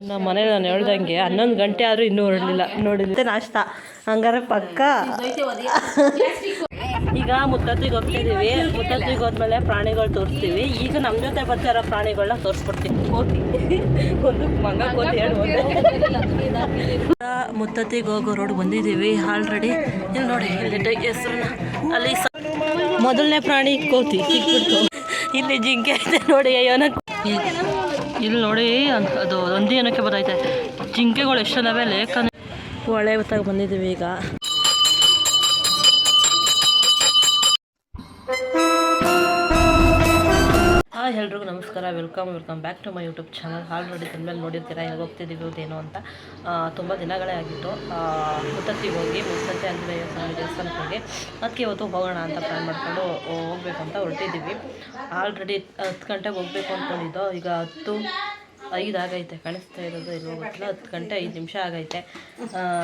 ನಮ್ಮ ಮನೇಲಿ ನಾನು ಹೇಳ್ದಂಗೆ ಹನ್ನೊಂದು ಗಂಟೆ ಆದರೂ ಇನ್ನೂ ಹೊರಡಲಿಲ್ಲ. ನೋಡಿಲ್ಲ ನಾಷ್ಟ. ಹಂಗಾರೆ ಪಕ್ಕ. ಈಗ ಮುತ್ತತ್ತಿಗೆ ಹೋಗ್ತಿದ್ದೀವಿ ಮುತ್ತತ್ತಿಗೆ ಹೋದ್ಮೇಲೆ ಪ್ರಾಣಿಗಳು ತೋರಿಸ್ತೀವಿ. ಈಗ ನಮ್ಮ ಜೊತೆ ಬರ್ತಿರೋ ಪ್ರಾಣಿಗಳನ್ನ ತೋರಿಸ್ಬಿಡ್ತೀವಿ ಕೋತಿ. ಒಂದು ಮಂಗ ಕೋತಿ ಹೇಳ್ಬೋದು ಮುತ್ತತ್ತಿಗೆ ಹೋಗೋ ರೋಡ್ ಬಂದಿದ್ದೀವಿ. ಆಲ್ರೆಡಿ ಇಲ್ಲಿ ನೋಡಿ, ಇಲ್ಲಿ ಹೆಸರನ್ನ. ಅಲ್ಲಿ ಮೊದಲನೇ ಪ್ರಾಣಿ ಕೋತಿ. ಇಲ್ಲಿ ಜಿಂಕೆ ಐತೆ ನೋಡಿ ಅಯ್ಯೋನ ಇಲ್ಲಿ ನೋಡಿ ಅದ್- ಒಂದೇ ಏನಕ್ಕೆ ಬರ್ತೈತೆ ಜಿಂಕೆಗಳು ಎಷ್ಟಲ್ಲವೇ ಲೇಖನ ಹೊಳೆ ಹೊತ್ತಾಗ ಬಂದಿದ್ದೀವಿ ಈಗ. ಹಾಯ್ ಎಲ್ರಿಗೂ ನಮಸ್ಕಾರ, welcome welcome back to my YouTube channel. Already ಮೇಲೆ ನೋಡಿರ್ತೀರಾ, ಹೇಗೆ ಹೋಗ್ತಿದ್ದೀವಿ ಅಂತ. ತುಂಬ ದಿನಗಳೇ ಆಗಿತ್ತು. ಮುತ್ತತ್ತಿಗೆ ಹೋಗಿ, ಮುತ್ತತ್ತೆ ಸ್ವಾಮಿ ದೇವಸ್ಥಾನಕ್ಕೆ ಹೋಗಿ ಅದಕ್ಕೆ ಇವತ್ತು ಹೋಗೋಣ ಅಂತ ಪ್ಲ್ಯಾನ್ ಮಾಡಿಕೊಂಡು ಹೋಗ್ಬೇಕು ಅಂತ ಹೊರಟಿದ್ದೀವಿ ಆಲ್ರೆಡಿ ಹತ್ತು ಗಂಟೆಗೆ ಹೋಗ್ಬೇಕು ಅಂದ್ಕೊಂಡಿದ್ದು ಈಗ ಹತ್ತು ಐದು ಆಗೈತೆ ಕಾಣಿಸ್ತಾ ಇರೋದು ಇಲ್ಲಿ ಹೋಗ್ಬಿಟ್ಟು ಹತ್ತು ಗಂಟೆ ಐದು ನಿಮಿಷ ಆಗೈತೆ.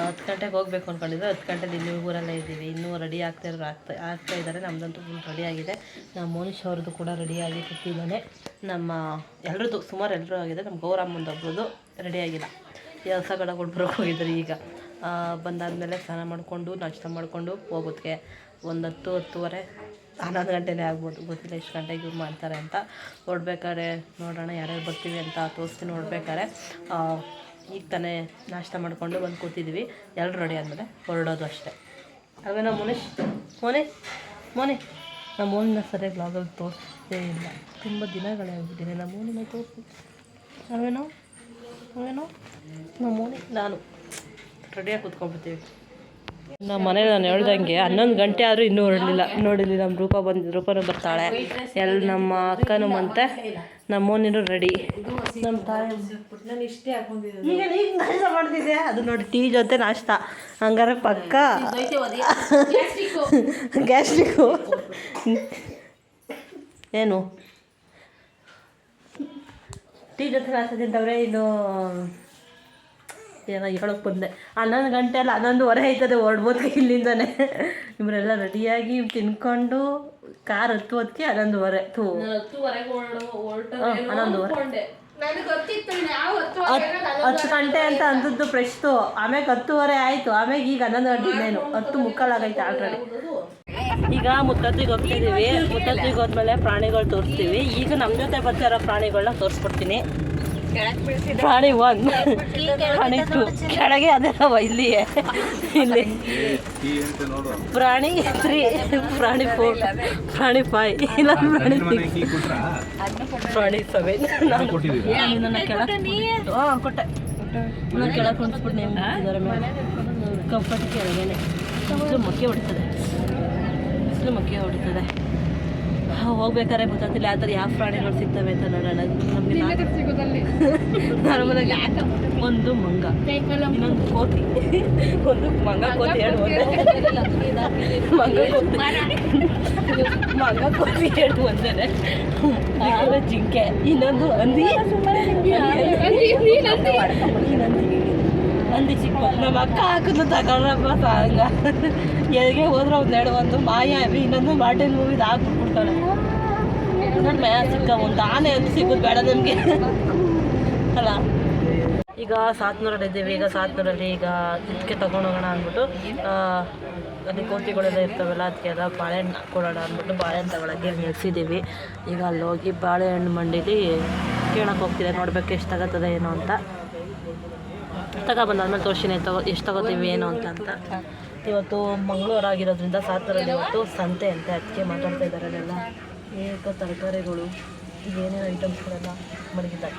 ಹತ್ತು ಗಂಟೆಗೆ ಹೋಗ್ಬೇಕು ಅಂದ್ಕೊಂಡಿದ್ದು ಹತ್ತು ಗಂಟೆಲಿ ಇಲ್ಲಿ ಊರಲ್ಲೇ ಇದ್ದೀವಿ. ಇನ್ನೂ ರೆಡಿ ಆಗ್ತಾ ಇರೋ ಆಗ್ತಾ ಆಗ್ತಾ ಇದ್ದಾರೆ. ನಮ್ಮದಂತೂ ರೆಡಿ ಆಗಿದೆ. ನಮ್ಮ ಮೋನಿಶ್ ಅವ್ರದ್ದು ಕೂಡ ರೆಡಿಯಾಗಿ ಕೂತಿದ್ದಾನೆ ನಮ್ಮ ಎಲ್ಲರದ್ದು ಸುಮಾರು ಎಲ್ಲರೂ ಆಗಿದೆ. ನಮ್ಮ ಗೌರಮ್ಮಂದು ಒಬ್ರದ್ದು ರೆಡಿ ಆಗಿಲ್ಲ. ಹೊಸ ಕಡೆ ಕೊಟ್ಬರೋಕೆ ಹೋಗಿದ್ರು ಈಗ. ಬಂದಾದಮೇಲೆ ಸ್ನಾನ ಮಾಡಿಕೊಂಡು, ನಾಷ್ಟ ಮಾಡಿಕೊಂಡು ಹೋಗೋದಕ್ಕೆ ಒಂದು ಹತ್ತು ಹತ್ತುವರೆ ಹನ್ನೊಂದು ಗಂಟೆನೇ ಆಗ್ಬೋದು. ಗೊತ್ತಿಲ್ಲ ಇಷ್ಟು ಗಂಟೆಗೆ ಇವ್ರು ಮಾಡ್ತಾರೆ ಅಂತ. ನೋಡ್ಬೇಕಾದ್ರೆ ನೋಡೋಣ, ಯಾರ್ಯಾರು ಬರ್ತೀವಿ ಅಂತ ತೋರಿಸ್ತೀನಿ ನೋಡ್ಬೇಕಾದ್ರೆ. ಈಗ ತಾನೇ ನಾಷ್ಟ ಮಾಡಿಕೊಂಡು ಬಂದು ಕೂತಿದ್ವಿ. ಎಲ್ಲರೂ ರೆಡಿ ಆದಮೇಲೆ ಹೊರಡೋದು ಅಷ್ಟೇ. ಅಲ್ವೇನೋ ಮುನೇಶ್? ಮೋನೆ ಮೋನೆ. ನಮ್ಮ ಮೋನಿನ ಸರಿಯಾಗಿ ಬ್ಲಾಗಲ್ಲಿ ತೋರಿಸೇ ಇಲ್ಲ. ತುಂಬ ದಿನಗಳೇ ಆಗಿಬಿಟ್ಟಿದೆ ನಮ್ಮ ಮೋನಿನ ತೋರಿಸಿ. ಅಲ್ವೇನೋ? ಅವೇನೋ ನಮ್ಮ ಮೋನಿ, ನಾನು. ರೆಡಿಯಾಗಿ ಕೂತ್ಕೊಂಡ್ಬಿಡ್ತೀವಿ. ನಮ್ಮ ಮನೇಲಿ ನಾನು ಹೇಳ್ದಂಗೆ ಹನ್ನೊಂದು ಗಂಟೆ ಆದರೂ ಇನ್ನೂ ಹೊರಡಲಿಲ್ಲ. ನೋಡಿಲ್ಲಿ ನಮ್ಮ ರೂಪ ಬಂದು ರೂಪನೂ ಬರ್ತಾಳೆ. ಎಲ್ಲ ನಮ್ಮ ಅಕ್ಕನೂ ಮತ್ತೆ ನಮ್ಮ ಮೋನಿನೂ ರೆಡಿ ನಮ್ಮ ತಾಯಿ ಮಾಡ್ತಿದ್ದೆ ಅದು ನೋಡಿ ಟೀ ಜೊತೆ ನಾಷ್ಟ. ಹಂಗಾರೆ ಪಕ್ಕ ಗ್ಯಾಸ್ಟ್ರಿಕ್ಕು ಏನು? ಟೀ ಜೊತೆ ನಾಷ್ಟ ತಿಂತವ್ರೆ? ಇನ್ನು ಏನೋ ಹೇಳೋಕೆ ಬಂದೆ. ಹನ್ನೊಂದು ಗಂಟೆ ಅಲ್ಲ ಹನ್ನೊಂದುವರೆ ಆಯ್ತದೆ ಹೊರಡ್ಬೋದು ಇಲ್ಲಿಂದನೇ. ಇವರೆಲ್ಲ ರೆಡಿಯಾಗಿ ತಿನ್ಕೊಂಡು ಕಾರ್ ಹತ್ತುವುದಕ್ಕೆ ಹನ್ನೊಂದುವರೆ. ಥೂ. ಹನ್ನೊಂದುವರೆ. ಹತ್ತು ಗಂಟೆ ಅಂತ ಅಂದದ್ದು ಫ್ರೆಶ್ತು ಆಮ್ಯಾಗ ಹತ್ತುವರೆ ಆಯ್ತು. ಆಮ್ಯಾಗ ಈಗ ಹನ್ನೊಂದು ಗಂಟೆ ಇನ್ನೇನು. ಹತ್ತು ಮುಕ್ಕಾಲಾಗೈತೆ ಆಲ್ರೆಡಿ ಈಗ ಮುತ್ತತ್ತಿಗೆ ಹೋಗ್ತಿದ್ದೀವಿ ಮುತ್ತತ್ತಿಗೆ ಹೋದ್ಮೇಲೆ ಪ್ರಾಣಿಗಳು ತೋರಿಸ್ತೀವಿ. ಈಗ ನಮ್ಮ ಜೊತೆ ಬರ್ತಿರೋ ಪ್ರಾಣಿಗಳನ್ನ ತೋರಿಸ್ಬಿಡ್ತೀನಿ ಪ್ರಾಣಿ ಒನ್. ಪ್ರಾಣಿ ಟು. ಕೆಳಗೆ ಅದೆಲ್ಲ ಇಲ್ಲಿಯೇ. ಇಲ್ಲಿ. ಪ್ರಾಣಿ ತ್ರೀ. ಪ್ರಾಣಿ ಫೋರ್. ಪ್ರಾಣಿ ಫೈವ್. ಇಲ್ಲ ಪ್ರಾಣಿ ಸಿಕ್ಸ್. ಪ್ರಾಣಿ ಸೆವೆನ್. ನಾನು ನನ್ನ ಕೆಳಗೆ ಹಾಂ ಕೊಟ್ಟೆ ನಾನು. ಕೆಳಗೆ ಕುಂತ್ಬಿಟ್ಟು ಮೇಲೆ. ಕಂಫರ್ಟ್ ಕೆಳಗೇನೆ. ಮೊಕ್ಕೆ ಹೊಡಿತದೆ. ಮೊಕ್ಕೆ ಹೊಡಿತದೆ. ಹೋಗ್ಬೇಕಾದ್ರೆ ಗೊತ್ತಾಗ್ತಿಲ್ಲ ಯಾವ ಥರ ಯಾವ ಪ್ರಾಣಿಗಳು ಸಿಗ್ತವೆ ಅಂತ ನೋಡೋಣ. ನಮಗೆ ನಾರ್ಮಲಾಗಿ ಒಂದು ಮಂಗ. ಇನ್ನೊಂದು ಕೋತಿ. ಒಂದು ಮಂಗ ಕೋತಿ ಎರಡು ಮಂಗ ಕೋತಿ. ಮಂಗ ಕೋತಿ ಎರಡು ಒಂದೇ ಜಿಂಕೆ. ಇನ್ನೊಂದು ಹಂದಿ ಹಂದಿ ಚಿಕ್ಕ ನಮ್ಮ ಅಕ್ಕ ಹಾಕುದು ತಗೊಂಡ್ರಪ್ಪ ಸಾಂಗ. ಎಲ್ಲಿಗೆ ಹೋದ್ರೆ ಒಂದು ಎರಡು ಒಂದು ಮಾಯಾವಿ ಇನ್ನೊಂದು ಮಾರ್ಟಿನ್ ಮೂವಿದು ಹಾಕ್ಬಿಟ್ಬಿಡ್ತಾಳೆ. ಇನ್ನೊಂದು ಮಯ ಸಿಕ್ಕ ಒಂದು ಆನೆ ಅಂತ ಸಿಗೋದು ಬೇಡ ನಮಗೆ. ಅಲ್ಲ? ಈಗ ಸಾತ್ನೂರಲ್ಲಿ ಇದ್ದೀವಿ. ಈಗ ಸಾತ್ನೂರಲ್ಲಿ ಈಗ ಇದಕ್ಕೆ ತೊಗೊಂಡೋಗೋಣ ಅಂದ್ಬಿಟ್ಟು ಆ, ಅಲ್ಲಿ ಕೋತಿಗಳೆಲ್ಲ ಇರ್ತಾವಲ್ಲ ಅದಕ್ಕೆಲ್ಲ ಬಾಳೆಹಣ್ಣು ಕೊಡೋಣ ಅಂದ್ಬಿಟ್ಟು ಬಾಳೆಹಣ್ಣು ತಗೊಳಕ್ಕೆ ನಿಲ್ಸಿದ್ದೀವಿ ಈಗ ಅಲ್ಲಿ ಹೋಗಿ ಬಾಳೆಹಣ್ಣು ಮಂಡಿಲಿ ಕೇಳೋಕೆ ಹೋಗ್ತಿದೆ. ನೋಡ್ಬೇಕು ಎಷ್ಟು ತಗೋತದೆ ಏನೋ ಅಂತ. ತಗೊಬಂದಾದ್ಮೇಲೆ ತೋರಿಸಿನಿ. ತಗೋ ಎಷ್ಟು ತಗೋತೀವಿ ಏನು ಅಂತ ಅಂತ. ಇವತ್ತು ಮಂಗಳವಾರ ಆಗಿರೋದ್ರಿಂದ ಸಾತ್ನೂರಲ್ಲಿ ಇವತ್ತು ಸಂತೆ ಅಂತೆ ಅದಕ್ಕೆ ಮಾತಾಡ್ತಾ ಇದ್ದಾರೆ ಅಲ್ಲೆಲ್ಲ. ಏಕ ತರಕಾರಿಗಳು, ಏನೇನು ಐಟಮ್ಸ್ಗಳೆಲ್ಲ ಮಡಗಿದ್ದಾರೆ.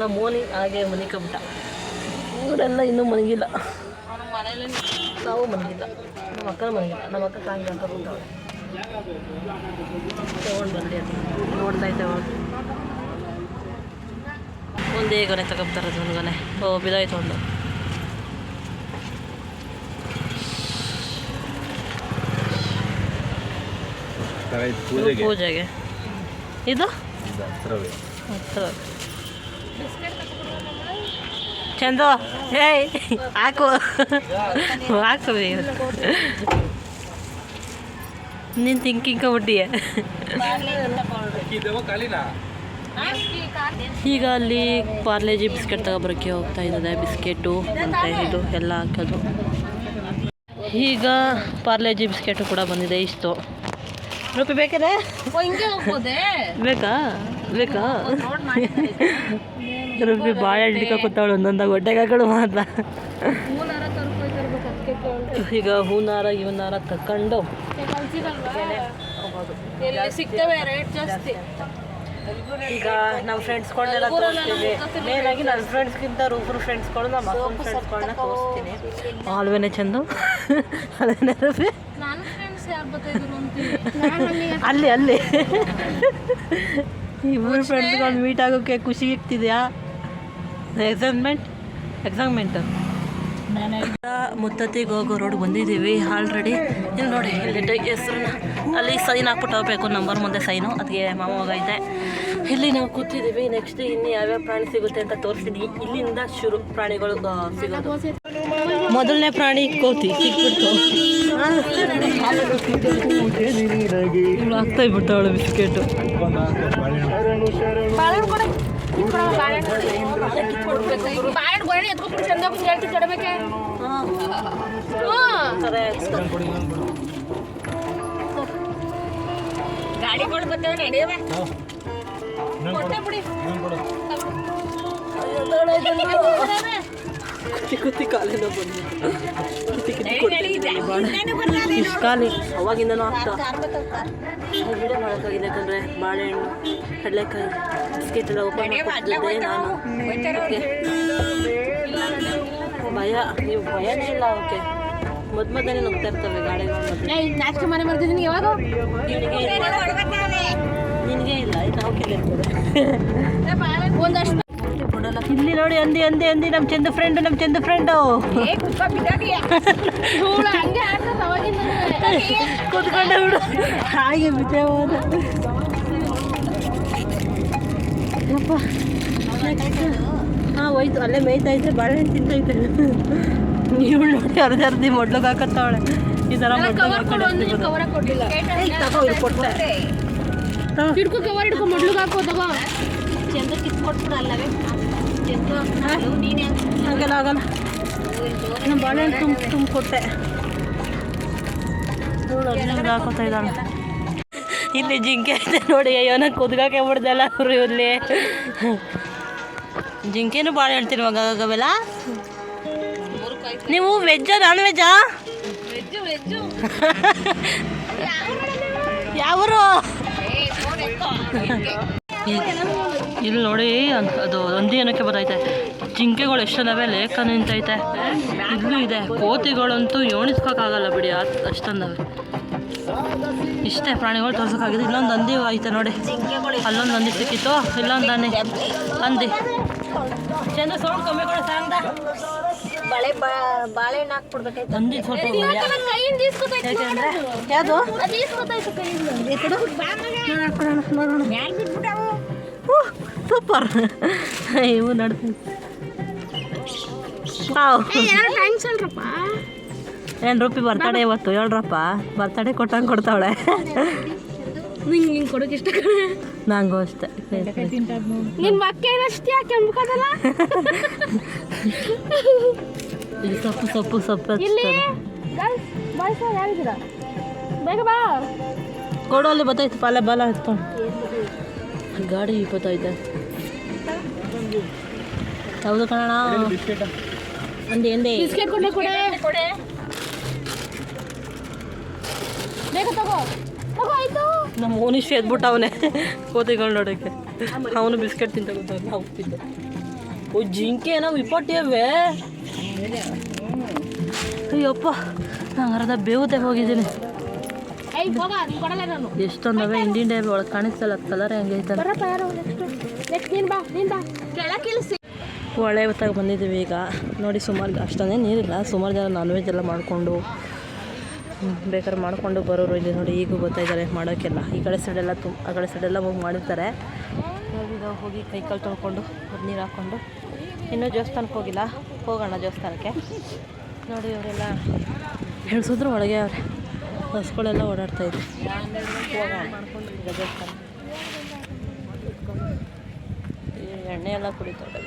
ನಮ್ಮ ಮೋನಿ ಹಾಗೆ ಮನಿಕಬಿಟ್ಟ ಇವರೆಲ್ಲ ಇನ್ನೂ ಮನಗಿಲ್ಲ ನಾವು ಮನಗಿಲ್ಲ ನಮ್ಮ ಅಕ್ಕನ ಮನಗಿಲ್ಲ ನಮ್ಮ ಅಕ್ಕ ಸಾಂಗ್ ಅಂತ ಬಂದವಳೆ. ತಗೊಂಡು ಬಂದ್ರಿ ಅದು ನೋಡ್ತಾ ಇದ್ದಾವೆ ಒಂದೇ ಗೊನೆ ತಗೊತಾರೆ ಒಂದು ಗೊನೆ. ಓ ಬಿದಾಯ್ತು ಒಂದು ಇದು. ಪೂಜೆಗೆ. ಪೂಜೆಗೆ. ಇದು? ಹತ್ರವೇ. ಹತ್ತು ಚಂದು ಏಯ್ ಹಾಕು. ಹಾಕು ನೀನು. ತಿಂಕಿಂಕ ಖಾಲಿನಾ? ಈಗ ಅಲ್ಲಿ ಪಾರ್ಲೇಜಿ ಬಿಸ್ಕೆಟ್ ತಗೊಬರೋಕ್ಕೆ ಹೋಗ್ತಾ ಇದ್ದಾರೆ ಬಿಸ್ಕೆಟು ಮತ್ತು ಇದು ಎಲ್ಲ ಹಾಕೋದು. ಈಗ ಪಾರ್ಲೇಜಿ ಬಿಸ್ಕೆಟು ಕೂಡ ಬಂದಿದೆ ಇಷ್ಟು. ರೂಪಿ ಬೇಕಾದ್ರೆ? ಹಿಂಗೆ ಹೋಗ್ಬೋದೆ? ಬೇಕಾ? ಬೇಕಾ? ರೂಪಿ ಭಾಳ ಹಿಡ್ಕೊ ಕೂತಾವಳು ಒಂದೊಂದಾಗ ಹೊಟ್ಟೆಗಾಗಳು ಮಾತ್ರ. ಈಗ ಹೂನಾರ ಇವನಾರ ಸಿಗ್ತವೆ ರೇಟ್ ಜಾಸ್ತಿ? ಈಗ ನಮ್ಮ ಫ್ರೆಂಡ್ಸ್ಗಳನ್ನೆಲ್ಲ ತೋರಿಸ್ತೀವಿ. ಮೇನಾಗಿ ನನ್ನ ಫ್ರೆಂಡ್ಸ್ಗಿಂತ ರೂಪರು ಫ್ರೆಂಡ್ಸ್ಗಳು ನಮ್ಮ ಅಕ್ಕನ ಫ್ರೆಂಡ್ಸ್ಗಳನ್ನ ತೋರಿಸ್ತೀನಿ. ಆಲ್ವೇನೆ ಚಂದು. ಅಲ್ವೇನೆ ರೂಪಿ ಅಂತೀನಿ ಅಲ್ಲಿ ಈ ಮೂರು ಫ್ರೆಂಡ್ಸ್ಗಳು ಮೀಟ್ ಆಗೋಕ್ಕೆ ಖುಷಿ ಇರ್ತಿದೆಯಾ? ಎಕ್ಸೈಟ್ಮೆಂಟ್ ಎಕ್ಸೈಟ್ಮೆಂಟ್ ಮುತ್ತತ್ತಿಗೆ ಹೋಗೋ ರೋಡ್ ಬಂದಿದ್ದೀವಿ ಆಲ್ರೆಡಿ ಇಲ್ಲಿ ನೋಡಿ ಇಲ್ಲಿ ಹೆಸ್ರನ್ನ. ಅಲ್ಲಿ ಸೈನ್ ಹಾಕ್ಬಿಟ್ಟು ಹೋಗ್ಬೇಕು ನಂಬರ್ ಮುಂದೆ ಸೈನು ಅದಕ್ಕೆ ಮಾಮ ಹೋಗೈತೆ ಇಲ್ಲಿ ನಾವು ಕೂತಿದ್ದೀವಿ ನೆಕ್ಸ್ಟ್ ಇನ್ನು ಯಾವ್ಯಾವ ಪ್ರಾಣಿ ಸಿಗುತ್ತೆ ಅಂತ ತೋರಿಸಿದ್ವಿ ಇಲ್ಲಿಂದ ಶುರು ಪ್ರಾಣಿಗಳು ಸಿಗೋದು. ಮೊದಲನೇ ಪ್ರಾಣಿ ಕೋತಿ ಸಿಕ್ಬಿಡ್ತು. ಇವಳು ಆಗ್ತಾ ಇದ್ಬಿಟ್ಟು ಅವಳು ಬಿಸ್ಕೆಟು. ಕಡಬೇಕೆ ಗಾಡಿಗಳು ಬರ್ತವೆ ನಡೆಯವೆ ಕೊಟ್ಟೆ ಬಿಡಿ ಕುತ್ತಿ ಕುತ್ತಿ ಕಾಲೆಲ್ಲ ಬಂದು ಕುತ್ತಿ ಕುತ್ತಿ ಕೊಡ್ತಿದ್ದೀನಿ ಬಾಳೆ ಇಷ್ಟು ಕಾಲಿ ಅವಾಗಿಂದನೂ ಆಗ್ತಾ. ವಿಡಿಯೋ ಯಾಕಂದರೆ ಬಾಳೆಹಣ್ಣು ಕಡಲೆಕಾಯಿ ಬಿಸ್ಕೆಟ್ ಎಲ್ಲ ಓಪನ್ ನಾನು. ಓಕೆ ಭಯ ನೀವು ಭಯನೇ ಇಲ್ಲ ಓಕೆ ಮದ್ ಮಧ್ಯೆ ನುಗ್ತಾ ಇರ್ತವೆ ಗಾಡಿಗಳು ನಾಚಿಕೆ ಮನೆ ಮಾಡ್ತಿದ್ದೀನಿ ಯಾವಾಗ? ನಿನಗೆ ಇಲ್ಲ. ನಿನಗೆ ಇಲ್ಲ ಒಂದಷ್ಟು ಇಲ್ಲಿ ನೋಡಿ ಅಂದಿ ಅಂದಿ ಅಂದಿ ನಮ್ಮ ಚಂದ ಫ್ರೆಂಡ್ ನಮ್ಮ ಚಂದ ಫ್ರೆಂಡು ಕೂತ್ಕೊಂಡೆ ಬಿಡು. ಹಾಗೆ ಬಿಟ್ಟೆ ಹೋದ. ಹಾಂ ಹೋಯ್ತು. ಅಲ್ಲೇ ಮೇಯ್ತೈತೆ ಬಾಳೆಹಣ್ಣು ತಿಂತೈತೆ. ನೀವು ನೋಡಿ ಅರ್ಧ ಅರ್ಧಿ ಮೊಡ್ಲಿಗೆ ಹಾಕತ್ತವಳೆ ಈ ಥರ ಕವರ್ ಕೊಡು ಅಂದ್ರೆ ಮೊಡ್ಲಿಗೆ ಕವರ ಕೊಟ್ಟಿಲ್ಲ ತಗೋ ಇಲ್ಲಿ ಕೊಟ್ಟೆ. ಹಿಡ್ಕೊ ಕವರ್ ಹಿಡ್ಕೊ ಮೊಡ್ಲಿಗೆ ಹಾಕೋ ತಗೋ. ಚಂದ ಕಿತ್ಕೊಟ್ಬಿಡು ಅಲ್ಲವೇ? ಆಗಲ್ಲ ಆಗಲ್ಲ ನಾನು ಬಾಳೆಹಣ್ಣು ತುಂಬ ತುಂಬ ಕೊಟ್ಟೆ ಅದ್ರಲ್ಲಿ ಹಾಕೋತಾ ಇದ್ದಾಳೆ ಇಲ್ಲಿ ಜಿಂಕೆ ಐತೆ ನೋಡಿ ಅಯ್ಯೋ ನಾನು ಕುದ್ಗಾಕೆ ಬಿಡ್ದಲ್ಲ ಅವರು ಇಲ್ಲಿ ಜಿಂಕೆನೂ ಭಾಳ ಹೇಳ್ತೀನಿ ಮಗಾಗವೆಲ್ಲ ನೀವು ವೆಜ್ಜಾ ನಾನ್ ವೆಜ್ಜಾ ಯಾವ ವೆಜ್ಜು. ಯಾವರು? ಇಲ್ಲಿ ನೋಡಿ ಅದು ಒಂದಿ ಏನಕ್ಕೆ ಬರ್ತೈತೆ ಜಿಂಕೆಗಳು ಎಷ್ಟೊಂದವೆ ಲೇಖ ನಿಂತೈತೆ. ಇಲ್ಲೂ ಇದೆ. ಕೋತಿಗಳಂತೂ ಯೋಣಿಸ್ಕೋಕ್ಕಾಗಲ್ಲ ಬಿಡಿ. ಅಷ್ಟೊಂದವೆ ಇಷ್ಟೇ ಪ್ರಾಣಿಗಳು ತೋರ್ಸೋಕ್ಕಾಗಿದೆ. ಇಲ್ಲೊಂದು ಹಂದಿ ಐತೆ ನೋಡಿ. ಅಲ್ಲೊಂದು ಹಂದಿ ಸಿಕ್ಕಿತ್ತು. ಇಲ್ಲೊಂದು ಹಂದಿ ಹಂದಿ. ಚಂದ ಸೌಂಡ್ ಕಮ್ಮಿ ಕೊಡ ಸಾಂಗ್ದ. ಬಾಳೆ ಬಾಳೆಹಣ್ಣು ಹಾಕ್ಬಿಡ್ಬೇಕಾಯ್ತು. ಹಂದಿ ಸ್ವಲ್ಪ ಯಾವುದು ಸೂಪರ್. ಇವು ನಡ್ತೀನಿ ಏನು ರೂಪಿ ಬರ್ತಡೆ ಇವತ್ತು? ಹೇಳ್ರಪ್ಪ. ಬರ್ತಡೇ ಕೊಟ್ಟಂಗೆ ಕೊಡ್ತಾವಳೆ. ನಿಂಗೆ ಹಿಂಗೆ ಕೊಡೋಕೆ ಇಷ್ಟ ನಂಗೂ ಅಷ್ಟೇ. ನಿಮ್ಮ ಏನಷ್ಟು ಯಾಕೆ ಇದು ಸೊಪ್ಪು ಸೊಪ್ಪು ಸೊಪ್ಪು ಬೇಗ ಬಾ. ಕೊಡು ಅಲ್ಲಿ ಬತ್ತೈತೆ ಪಾಲೆ ಬಾಲ ಹತ್ಕೊಂಡು. ಗಾಡಿ ಇಪ್ಪತ್ತೈತೆ ಹೌದು ಕಣ ಅಂದಿ ಅಂದಿ. ಬಿಸ್ಕೆಟ್ ಕೊಡೆ. ಕೊಡೆ ಕೊಡೆ. ಬೇಗ ತಗೋ. ತಗೋ ಆಯ್ತು. ನಮ್ಮ ಮೋನಿಶ್ ಎದ್ಬಿಟ್ಟು ಅವನೇ. ಕೋತಿಗಳು ನೋಡೋಕ್ಕೆ ಅವನು ಬಿಸ್ಕೆಟ್ ತಿಂತ ಗೊತ್ತಾಗ ನಾವು ತಿಂದ. ಓ ಜಿಂಕೆ ನಾವು ಇಪ್ಪಟ್ಟಿಯವೇ ಅಯ್ಯಪ್ಪ ನಾನು ಅರ್ಧ ಬೇವುತೆ ಹೋಗಿದ್ದೀನಿ. ಎಷ್ಟೊಂದವೆ ಇಂಡಿಯನ್ ಡೈರಿ ಒಳಗೆ ಕಾಣಿಸ್ತಲ್ಲ ಕಲರ್ ಹೆಂಗೆ ಒಳ್ಳೆ ಹೊತ್ತಾಗ ಬಂದಿದ್ದೀವಿ ಈಗ. ನೋಡಿ ಸುಮಾರು ಅಷ್ಟೊಂದೇ ನೀರಿಲ್ಲ ಸುಮಾರು ಜನ ನಾನ್ ವೆಜ್ ಎಲ್ಲ ಮಾಡಿಕೊಂಡು ಬೇಕಾದ್ರೆ ಮಾಡಿಕೊಂಡು ಬರೋರು ಇಲ್ಲಿ ನೋಡಿ ಈಗೂ ಗೊತ್ತಾ ಇದ್ದಾರೆ ಮಾಡೋಕ್ಕೆಲ್ಲ ಈ ಕಡೆ ಸೈಡೆಲ್ಲ ತುಂಬ ಆ ಕಡೆ ಸೈಡೆಲ್ಲ ಹೋಗಿ ಮಾಡಿರ್ತಾರೆ. ಹೋಗಿ ಕೈ ಕಾಲು ತೊಳ್ಕೊಂಡು ನೀರು ಹಾಕ್ಕೊಂಡು ಇನ್ನೂ ದೇವಸ್ಥಾನಕ್ಕೆ ಹೋಗಿಲ್ಲ. ಹೋಗೋಣ ದೇವಸ್ಥಾನಕ್ಕೆ. ನೋಡಿ ಅವರೆಲ್ಲ ಹೇಳ್ಸಿದ್ರು ಒಳಗೆ ಅವ್ರೆ. ಬಸ್ಗಳೆಲ್ಲ ಓಡಾಡ್ತಾ ಇದೆ ಎಣ್ಣೆ ಎಲ್ಲ ಕುಡಿತಾರೆ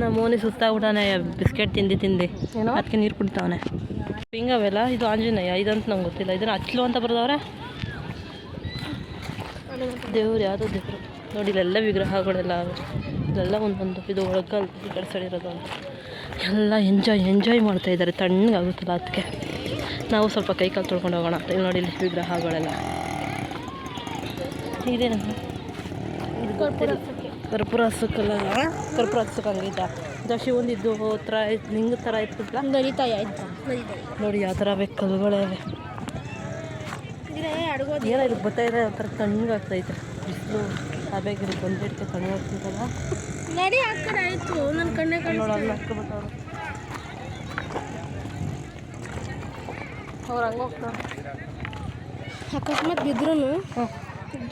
ನಮ್ಮ ಮೋನಿ ಸುಸ್ತಾಗ್ಬಿಟ್ಟಾನೆ ಬಿಸ್ಕೆಟ್ ತಿಂದು ತಿಂದು. ಏನೋ? ಅದಕ್ಕೆ ನೀರು ಕುಡಿತಾವನೆ. ಹಿಂಗವೆಲ್ಲ ಇದು ಆಂಜನೇಯ ಇದಂತ ನಂಗೆ ಗೊತ್ತಿಲ್ಲ. ಇದನ್ನು ಹಚ್ಲು ಅಂತ ಬರ್ದವ್ರೆ. ದೇವ್ರು ಯಾವುದೋ ದೇವರು? ನೋಡಿ ಇಲ್ಲೆಲ್ಲ ವಿಗ್ರಹಗಳೆಲ್ಲ ಇದೆಲ್ಲ ಒಂದೊಂದು ಇದು ಒಳಗಲ್ ಈ ಕಡೆ ಸೈಡ್ ಇರೋದು ಅಂತ. ಎಲ್ಲ ಎಂಜಾಯ್ ಎಂಜಾಯ್ ಮಾಡ್ತಾ ಇದ್ದಾರೆ. ತಣ್ಣಗಾಗುತ್ತಲ್ಲ ಅದಕ್ಕೆ. ನಾವು ಸ್ವಲ್ಪ ಕೈ ಕಾಲು ತೊಳ್ಕೊಂಡು ಹೋಗೋಣ ಅಂತ. ಇಲ್ಲಿ ನೋಡಿ ಇಲ್ಲಿ ವಿಗ್ರಹಗಳೆಲ್ಲ. ಇದೇನು ಕರ್ಪುರ ಹಸುಕಲ್ಲ ಕರ್ಪೂರ ಹಸುಕ್ ಹಂಗಿದ್ದ ಇದು ಶಿವಂದಿದ್ದು ಥರ ನಿಂಗ ಥರ ಇತ್ತು ನಡೀತಾ ಆಯ್ತಾ. ನೋಡಿ ಯಾವ ಥರ ಬೇಕು ಕಲ್ಲುಗಳೇ ಏನಾಯ್ತು ಅಡ್ಗೋದು. ಏನೋ ಇದು ಬರ್ತಾ ಇದೆ ಒಂಥರ ತಣ್ಣಗಾಗ್ತೈತೆ ಬಿಸಿಲು. ಸಾಬೇಗಿರಿ ಕಣ್ಣು ಹೋಗ್ತಿದ್ದಲ್ಲ ನಡಿ ಆ ಕಡೆ ಆಯ್ತು. ನನ್ನ ಕಣ್ಣೆ ಕಣ್ಣು ನೋಡು ಅಲ್ಲಿ ಹಾಕ್ಕೊಬಿಟ್ಟವ್ರು ಅವ್ರು ಹಂಗೆ ಹೋಗ್ತಾರೆ ಅಕಸ್ಮಾತ್ ಬಿದ್ರು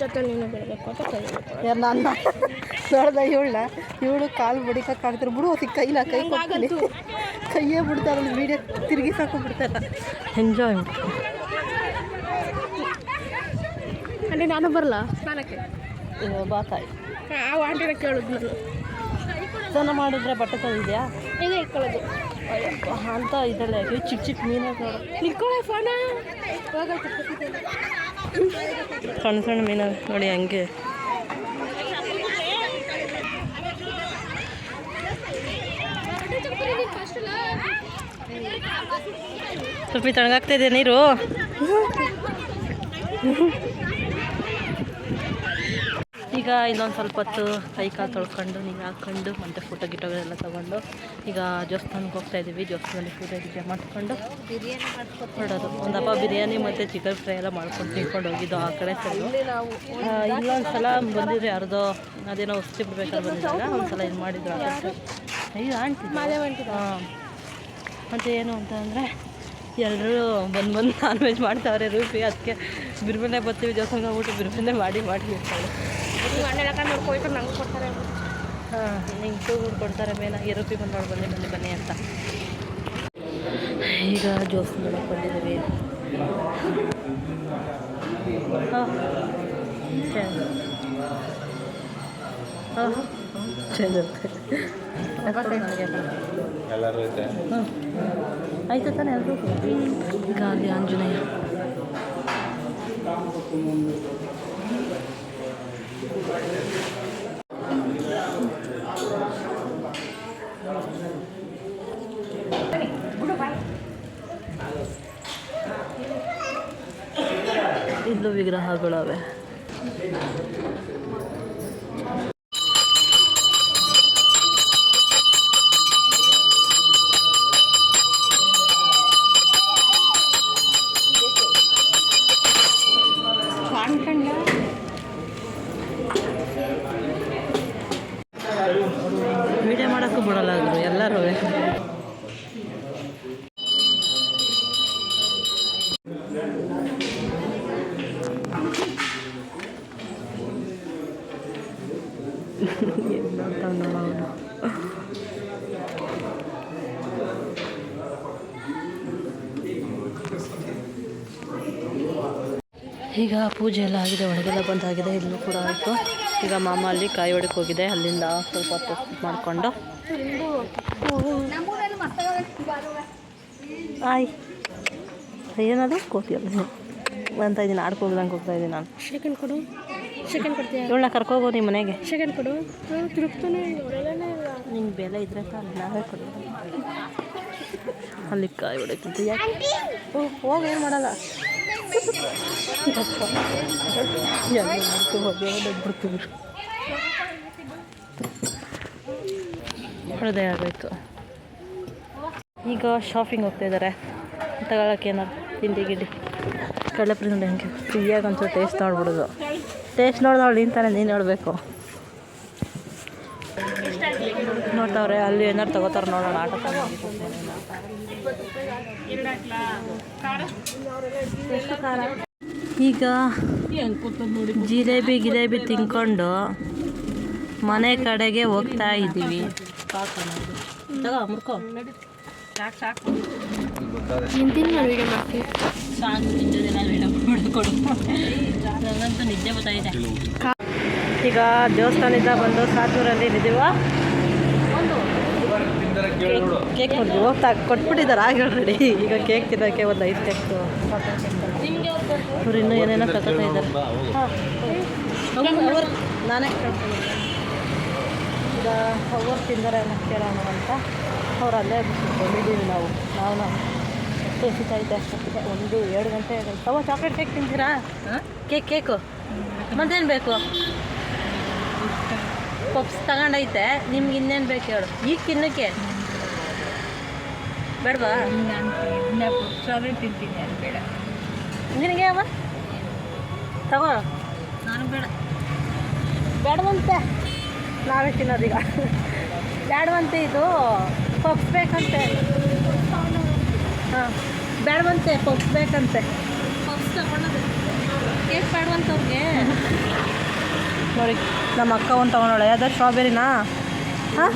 ಜೊತೆ ನೀನು ಬೆಳಬೇಕು ಅಂತ ಕೈ ನನ್ನ ನೋಡ್ದ ಇವಳನ್ನ ಇವಳು ಕಾಲು ಬಡಿಕಾಗ್ತಾರೆ ಬಿಡು ಅದಕ್ಕೆ ಕೈಲ ಕೈ ಕೊಡ್ತೀನಿ. ಕೈಯೇ ಬಿಡ್ತಾರೆ ವೀಡಿಯೋ ತಿರುಗಿ ಸಾಕು ಬಿಡ್ತಾರ ಎಂಜಾಯ್ ಅಂದರೆ ನಾನು ಬರಲ್ಲ ಸ್ನಾನಕ್ಕೆ? ಬಾತಾಯಿ. ಆ ಆಂಟಿನ ಸ್ನಾನ ಮಾಡಿದ್ರೆ ಬಟ್ಟೆ ತಂದಿದ್ಯಾ ಇದೇ ಇಟ್ಕೊಳ್ಳೋದು. ಅಯ್ಯಪ್ಪ ಅಂತ ಇದೆಲ್ಲ ಯಾಕೆ ಚಿಕ್ಕ ಚಿಕ್ಕ ಫೋನ. ಸಣ್ಣ ಸಣ್ಣ ಮೀನು ನೋಡಿ ಹಂಗೆ. ಸ್ವಲ್ಪ ತಣ್ಣಗಾಗ್ತಾ ಇದೆ ನೀರು? ಈಗ ಇನ್ನೊಂದು ಸ್ವಲ್ಪ ಹೊತ್ತು ಕೈ ಕಾಲು ತೊಳ್ಕೊಂಡು ನೀರು ಹಾಕ್ಕೊಂಡು ಮತ್ತು ಫೋಟೋ ಗಿಟೋಗಳೆಲ್ಲ ತೊಗೊಂಡು ಈಗ ದೇವಸ್ಥಾನಕ್ಕೆ ಹೋಗ್ತಾ ಇದ್ದೀವಿ ದೇವಸ್ಥಾನದಲ್ಲಿ ಪೂಜೆ ಗೀಜೆ ಮಾಡಿಕೊಂಡು ಬಿರಿಯಾನಿ ಮಾಡ್ಕೊತ ಹೊರಡೋದು. ಒಂದು ಹಬ್ಬ ಬಿರಿಯಾನಿ ಮತ್ತು ಚಿಕನ್ ಫ್ರೈ ಎಲ್ಲ ಮಾಡ್ಕೊಂಡು ತಿಳ್ಕೊಂಡು ಹೋಗಿದ್ದು ಆ ಕಡೆ ಸೈಡು ಇನ್ನೊಂದು ಸಲ ಬಂದಿದ್ರೆ ಯಾರ್ದೋ ಅದೇನೋ ಹೊಸ್ತಿ ಬಿಡ್ಬೇಕಾದ್ರೆ ಬಂದಿದ್ದಾಗ ಒಂದು ಸಲ ಇದು? ಮಾಡಿದ್ರು ಆಂಟಿ ಹಾಂ. ಮತ್ತು ಏನು ಅಂತಂದರೆ ಎಲ್ಲರೂ ಬಂದು ಬಂದು ನಾನ್ ವೆಜ್ ಮಾಡ್ತಾವ್ರೆ ರೂಪಿ ಅದಕ್ಕೆ ಬಿರ್ಬನೆ ಬರ್ತೀವಿ ಜೋಸಂಗ ಊಟ ಬಿರ್ಬನೆ ಮಾಡಿ ಮಾಡಿ ಇರ್ತಾಳೆ. ನೀವು ಅಣ್ಣ ಎಲ್ಲ ನೋಡ್ಕೊಯ್ತು ನಂಗೆ ಕೊಡ್ತಾರೆ ಹಾಂ ನಿಂಗೆ ಟೂರ್ ಕೊಡ್ತಾರೆ ಮೇನಾಗಿ ಇರೋಪಿ ಬಂದು ನೋಡಿ ಬನ್ನಿ ಬನ್ನಿ ಬನ್ನಿ ಅಂತ ಈಗ ಜೋಸ್ ನೋಡಕ್ಕೆ ಬಂದಿದ್ದೀವಿ ಹಾಂ. ಆಯ್ತು ತಾನೆ ಎಲ್ಲರೂ ಅಲ್ಲಿ ಆಂಜನೇಯ ಇಲ್ಲೂ ವಿಗ್ರಹಗಳವೆ ವಿಡಿಯೋ ಮಾಡೋಕ್ಕೂ ಬಿಡಲ್ಲ ಅವರು ಎಲ್ಲರೂ ಏನ್ ಮಾಡ್ತಾವ್ ನೋಡು ಅವ್ನು. ಈಗ ಪೂಜೆ ಎಲ್ಲ ಆಗಿದೆ ಒಳಗೆಲ್ಲ ಬಂದಾಗಿದೆ ಇಲ್ಲೂ ಕೂಡ ಆಯಿತು. ಈಗ ಮಾಮ ಅಲ್ಲಿ ಕಾಯಿ ಹೊಡಕ್ಕೆ ಹೋಗಿದೆ ಅಲ್ಲಿಂದ ಸ್ವಲ್ಪ ಹೊತ್ತು ಮಾಡಿಕೊಂಡು. ಆಯ್. ಏನದು ಕೋತಿಯಲ್ಲ ಅಂತ ಇದ್ದೀನಿ ಆಡ್ಕೋಗ್ದಂಗೆ ಹೋಗ್ತಾ ಇದ್ದೀನಿ ನಾನು. ಸೆಕೆಂಡ್ ಕೊಡು. ಸೆಕೆಂಡ್ ಕೊಡ್ತೀನಿ ಇವಳನ್ನ ಕರ್ಕೋಬೋದು ನಿಮ್ಮ ಮನೆಗೆ. ಸೆಕೆಂಡ್ ಕೊಡು. ತಿರುಗ್ತಾನೆ ನಿಂಗೆ ಬೆಲೆ ಇದ್ರೆ ತಾನೆ ನಾವೇ ಕೊಡು ಅಲ್ಲಿ ಕಾಯಿ ಹೊಡಕ್ಕೆ ಹೋಗಿ ಏನು ಮಾಡಲ್ಲ? ಹೃದಯ ಆಗೋಯ್ತು. ಈಗ ಶಾಪಿಂಗ್ ಹೋಗ್ತಾ ಇದ್ದಾರೆ ತಗೊಳಕ್ಕೆ ಏನಾರು ತಿಂಡಿ ಗಿಂಡಿ. ಕಡಲೆಪುರಿ ನೋಡಿ ಹಂಗೆ ಫ್ರೀಯಾಗಿ ಒಂಚೂರು ಟೇಸ್ಟ್ ನೋಡ್ಬಿಡೋದು. ಟೇಸ್ಟ್ ನೋಡಿದವಳು ನಿಂತಾನೆ ನೀನು ನೋಡಬೇಕು ನೋಡ್ತಾವ್ರೆ, ಅಲ್ಲಿ ಏನಾರು ತಗೋತಾರೆ ನೋಡೋಣ, ಆಟ ಈಗ ಜಿಲೇಬಿ ಗಿಲೇಬಿ ತಿನ್ಕೊಂಡು ಮನೆ ಕಡೆಗೆ ಹೋಗ್ತಾ ಇದ್ದೀವಿ. ಈಗ ದೇವಸ್ಥಾನದಿಂದ ಬಂದು ಸಾತೂರಲ್ಲಿ ಇದ್ದೀವ. ಕೇಕ್ ಕೊಡ್ತೀವಿ ಹೋಗ್ತಾ ಕೊಟ್ಬಿಟ್ಟಿದ್ದಾರೆ ಆಗ ರೆಡಿ ಈಗ ಕೇಕ್ ತಿನ್ನೋಕ್ಕೆ ಒಂದು ಐದು ಕೇಕ್ ಇವ್ರು ಇನ್ನೂ ಏನೇನೋ ತಗೋತಾ ಇದ್ದಾರೆ. ನಾನೇ ಈಗ ಅವ್ರು ತಿಂದರೆ ಏನೋ ಕೇಳೋಣ ಅಂತ. ಅವ್ರು ಅಲ್ಲೇ ಬಂದಿದ್ದೀವಿ ನಾವು. ನಾವು ನಾವು ಅಷ್ಟೊತ್ತಿಗೆ ಒಂದು ಎರಡು ಗಂಟೆ ತವ ಚಾಕ್ಲೇಟ್ ಕೇಕ್ ತಿಂತೀರಾ? Cake cake? ಮತ್ತೇನು ಬೇಕು? ಪಪ್ಸ್ ತಗೊಂಡೈತೆ. ನಿಮ್ಗೆ ಇನ್ನೇನು ಬೇಕು ಹೇಳು. ಈಗ ತಿನ್ನಕ್ಕೆ? ಬೇಡವಾ ಸ್ಟ್ರಾಬೆರಿ ತಿಂತೀನಿ ಅದು ಬೇಡ ನಿನಗೆ ಅವ? ತಗೋ. ನಾನು ಬೇಡ ಬೇಡವಂತೆ ನಾವೇ ತಿನ್ನೋದೀಗ ಬೇಡವಂತೆ ಇದು. ಪಪ್ ಬೇಕಂತೆ. ಹಾಂ. ಬೇಡವಂತೆ ಪಪ್ಸ್ ಬೇಕಂತೆ. ಪಪ್ಸ್ ತಗೊಂಡೋದು ಕೇಕ್ ಬೇಡವಂತ ಅವ್ರಿಗೆ. ನೋಡಿ ನಮ್ಮ ಅಕ್ಕ ಒಂದು ತಗೊಂಡೋಳೆ ಅದೇ ಸ್ಟ್ರಾಬೆರಿನಾ ಹಾಂ?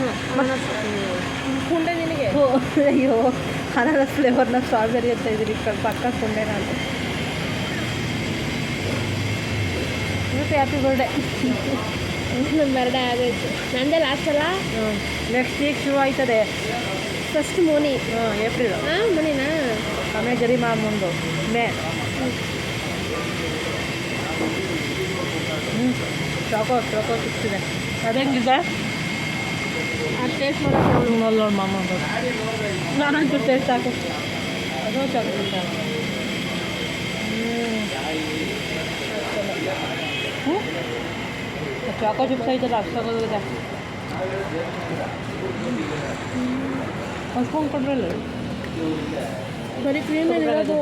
ಕುಂಡೆ ಓ ಅಯ್ಯೋ ಅನಾನಸ್ ಫ್ಲೇವರ್ನ ಸ್ಟ್ರಾಬೆರಿ ಅಂತ ಇದ್ದೀನಿ ಕಣ್ ಪಕ್ಕ ಕೊಂಡೆ ನಾನು. ಇವತ್ತು ಹ್ಯಾಪಿ ಬರ್ಡೇ ಬರ್ಡೇ ಆಗೋಯ್ತು. ನಂದೇ ಲಾಸ್ಟ್ ಅಲ್ಲ? ನೆಕ್ಸ್ಟ್ ವೀಕ್ ಶುರು ಆಯ್ತದೆ. ಫಸ್ಟ್ ಮೋನಿ. ಹಾಂ ಏಪ್ರಿಲ್ ಹಾಂ ಮೋನಿನಾ? ಆಮೇಲೆ ಗರಿ ಮುಂದು ಮೇ. ಹ್ಞೂ ಚಾಕೋ ಚಾಕೋ ಅದೇ ಅದಂಗಿದೆ? ಅದು ಟೇಸ್ಟ್ ಮಾಡೋಕೆ ನೋಡಿ ನೋಡಿ ಮಾಮ ನಾನಂತೂ ಟೇಸ್ಟ್ ಹಾಕು ಅದು ಚಾಕ್ಲೇಟ್ ಹ್ಞೂ ಚಾಕೋ ಚಿಪ್ಸ್ ಐತಲ್ಲ ಅಷ್ಟು ತಗೋದಿದೆ ಹಸ್ಕೊಂಡು ಕೊಡ್ರಲ್ಲ ಬರೀ ಕ್ರೀಮಲ್ಲಿ ಇರೋದು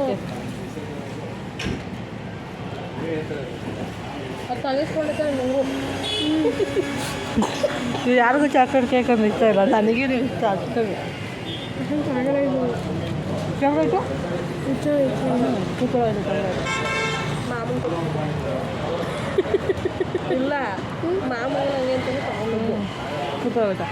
ಅದು ತಗಿಸ್ಕೊಂಡಿದ್ದೆ ನಂಗೂ ನೀವು ಯಾರಿಗೂ ಚಾಕ್ಲೇಟ್ ಕೇಕ್ ಅಂದ್ರೆ ಇಷ್ಟ ಇಲ್ಲ. ನನಗೆ ಇಷ್ಟ ಮಾಮೂಲು. ಇಲ್ಲ. ಮಾಮೂಲಿ ಅಂತಲೇ ತಗೊಂಡು ಆಗುತ್ತೆ